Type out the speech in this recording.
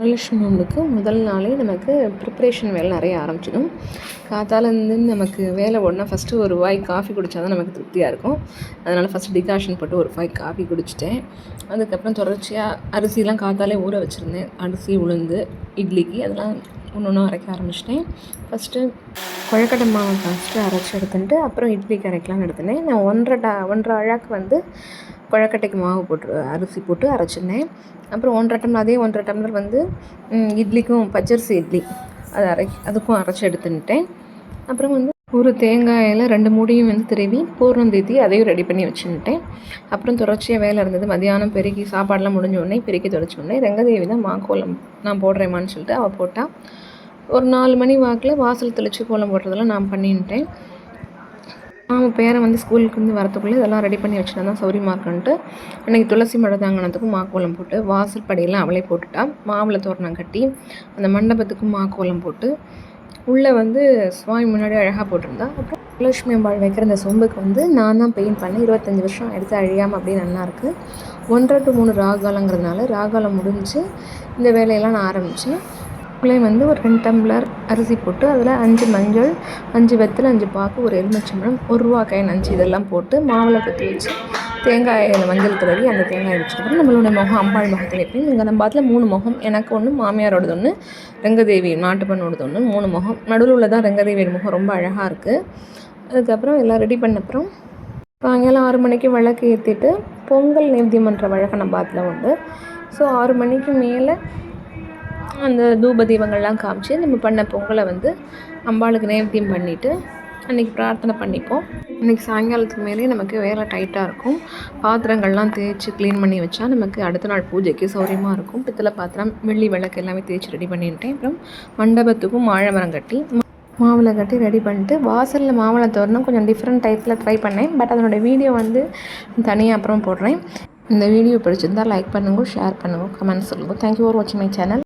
வரலட்சுமி நோம்புக்கு முதல் நாளே நமக்கு ப்ரிப்ரேஷன் வேலை நிறைய ஆரம்பிச்சிடும். காத்தாலேருந்து நமக்கு வேலை ஓடினா ஃபஸ்ட்டு ஒரு வாய் காஃபி குடித்தா தான் நமக்கு திருப்தியாக இருக்கும். அதனால் ஃபஸ்ட்டு டிகாஷன் போட்டு ஒரு வாய் காஃபி குடிச்சிட்டேன். அதுக்கப்புறம் தொடர்ச்சியாக அரிசிலாம் காத்தாலே ஊற வச்சுருந்தேன். அரிசி உளுந்து இட்லிக்கு அதெல்லாம் ஒன்று ஒன்றா அரைக்க ஆரம்பிச்சிட்டேன். ஃபஸ்ட்டு கொழக்கட்டை மாவை ஃபஸ்ட்டு அரைச்சி எடுத்துட்டு அப்புறம் இட்லிக்கு அரைக்கலாம்னு எடுத்துனேன். நான் ஒன்றரை டா ஒன்றரை அழாக்கு வந்து கொழக்கட்டைக்கு மாவு போட்டு அரிசி போட்டு அரைச்சிருந்தேன். அப்புறம் ஒன்றரை டம்ளர் அதே ஒன்றரை டம்ளர் வந்து இட்லிக்கும் பச்சரிசி இட்லி. அதை அரை அதுக்கும் அரைச்சி எடுத்துன்ட்டேன். அப்புறம் வந்து ஒரு தேங்காயில் ரெண்டு மூடியும் வந்து திருவி பூர்ணம் தீத்தி அதையும் ரெடி பண்ணி வச்சுன்ட்டேன் அப்புறம் தொடர்ச்சியாக வேலை இருந்தது. மதியானம் பெருக்கி சாப்பாடெலாம் முடிஞ்ச உடனே பெருக்கி தொடச்ச உடனே ரெங்கதேவி தான் மா கோலம் நான் போடுறேம்மான்னு சொல்லிட்டு அவள் போட்டால் ஒரு நாலு மணி வாக்கில் வாசல் தெளித்து கோலம் போடுறதெல்லாம் நான் பண்ணிட்டேன் அவன் பேரை வந்து ஸ்கூலுக்கு இருந்து வரத்துக்குள்ளே இதெல்லாம் ரெடி பண்ணி வச்சுட்டா தான் சௌரியமாக இருக்குன்ட்டு அன்றைக்கி துளசி மழை தாங்கினதுக்கும் மாக்கோலம் போட்டு வாசல் படியெல்லாம் அவளே போட்டுட்டா. மாவில் தோரணம் கட்டி அந்த மண்டபத்துக்கும் மாக்கோலம் போட்டு உள்ளே வந்து சுவாமி முன்னாடி அழகாக போட்டிருந்தா. அப்புறம் லட்சுமி அம்பாள் வைக்கிற இந்த சொம்புக்கு வந்து நான் தான் பெயிண்ட் பண்ணேன். இருபத்தஞ்சி வருஷம் எடுத்து அழியாமல் அப்படியே நல்லாயிருக்கு ஒன்றரை டு மூணு ராகாலங்கிறதுனால ராகாலம் முடிஞ்சு இந்த வேலையெல்லாம் நான் ஆரம்பித்தேன் உள்ளே வந்து ஒரு ரெண்டு டம்ளர் அரிசி போட்டு அதில் அஞ்சு மஞ்சள் அஞ்சு வெத்தலை அஞ்சு பாக்கு ஒரு எலுமிச்சம்பழம் ஒரு ரூபா காயின் அஞ்சு இதெல்லாம் போட்டு மாவில் கொத்தி வச்சு தேங்காயில் மஞ்சள் தடவி அந்த தேங்காய் வச்சுக்கப்புறம் நம்மளோட முகம் அம்பாள் முகத்தில் வைப்பேன் இங்கே நம்ம அதில் மூணு முகம் எனக்கு ஒன்று மாமியாரோடது ஒன்று ரங்கதேவி நாட்டுப்பண்ணோடது ஒன்று மூணு முகம். நடுவில் உள்ளதான் ரெங்கதேவி முகம் ரொம்ப அழகாக இருக்குது அதுக்கப்புறம் எல்லாம் ரெடி பண்ண அப்புறம் சாயங்காலம் ஆறு மணிக்கு விளக்கு ஏற்றிட்டு பொங்கல் நேர்த்தியம் பண்ணுற வழக்கம் நம்ம அதில் உண்டு. ஸோ ஆறு மணிக்கு மேலே அந்த தூப தீபங்கள்லாம் காமிச்சு நம்ம பண்ண பொங்கலை வந்து அம்பாளுக்கு நேர்த்தியம் பண்ணிவிட்டு அன்றைக்கி பிரார்த்தனை பண்ணிப்போம். அன்றைக்கி சாயங்காலத்துக்கு மேலே நமக்கு வேலை டைட்டாக இருக்கும். பாத்திரங்கள்லாம் தேய்ச்சி க்ளீன் பண்ணி வச்சா நமக்கு அடுத்த நாள் பூஜைக்கு சௌரியமாக இருக்கும். பித்தளை பாத்திரம் வெள்ளி விளக்கு எல்லாமே தேய்ச்சி ரெடி பண்ணிட்டேன். அப்புறம் மண்டபத்துக்கும் வாழை மரம் கட்டி மாவளை கட்டி ரெடி பண்ணிட்டு வாசலில் மாவளை தோறணும் கொஞ்சம் டிஃப்ரெண்ட் டைப்பில் ட்ரை பண்ணேன். பட் அதனோட வீடியோ வந்து தனியாக அப்புறம் போடுறேன். இந்த வீடியோ பிடிச்சிருந்தால் லைக் பண்ணுங்கள் ஷேர் பண்ணுங்கள் கமெண்ட் சொல்லுங்கள் தேங்க்யூ ஃபார் வாட்சிங் மை சேனல்